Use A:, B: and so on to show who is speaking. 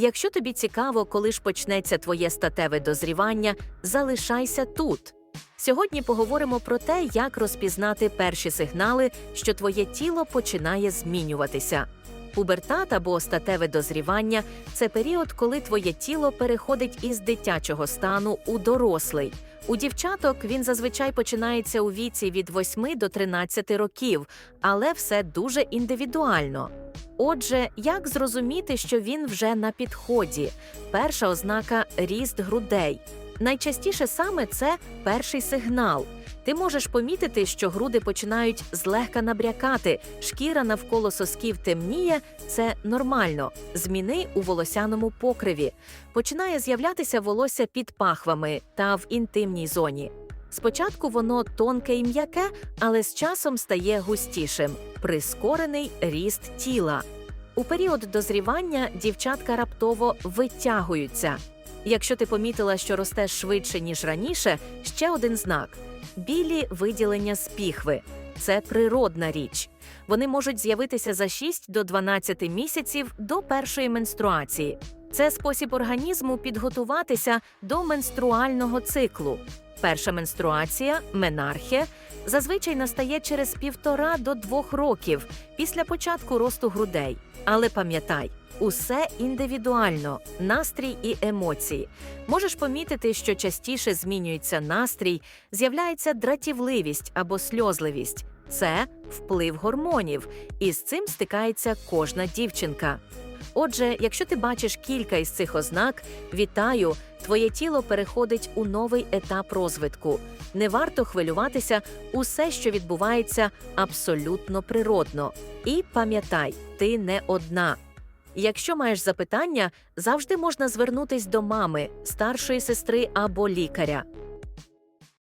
A: Якщо тобі цікаво, коли ж почнеться твоє статеве дозрівання, залишайся тут. Сьогодні поговоримо про те, як розпізнати перші сигнали, що твоє тіло починає змінюватися. Пубертат або статеве дозрівання це період, коли твоє тіло переходить із дитячого стану у дорослий. У дівчаток він зазвичай починається у віці від 8 до 13 років, але все дуже індивідуально. Отже, як зрозуміти, що він вже на підході? Перша ознака ріст грудей. Найчастіше саме це перший сигнал. Ти можеш помітити, що груди починають злегка набрякати, шкіра навколо сосків темніє це нормально. Зміни у волосяному покриві. Починає з'являтися волосся під пахвами та в інтимній зоні. Спочатку воно тонке і м'яке, але з часом стає густішим прискорений ріст тіла. У період дозрівання дівчатка раптово витягуються. Якщо ти помітила, що ростеш швидше, ніж раніше, ще один знак білі виділення з піхви. Це природна річ. Вони можуть з'явитися за 6 до 12 місяців до першої менструації. Це спосіб організму підготуватися до менструального циклу. Перша менструація менархія зазвичай настає через півтора до двох років після початку росту грудей. Але пам'ятай, усе індивідуально, настрій і емоції. Можеш помітити, що частіше змінюється настрій, з'являється дратівливість або сльозливість. Це вплив гормонів, і з цим стикається кожна дівчинка. Отже, якщо ти бачиш кілька із цих ознак, вітаю, твоє тіло переходить у новий етап розвитку. Не варто хвилюватися, усе, що відбувається, абсолютно природно. І пам'ятай, ти не одна. Якщо маєш запитання, завжди можна звернутись до мами, старшої сестри або лікаря.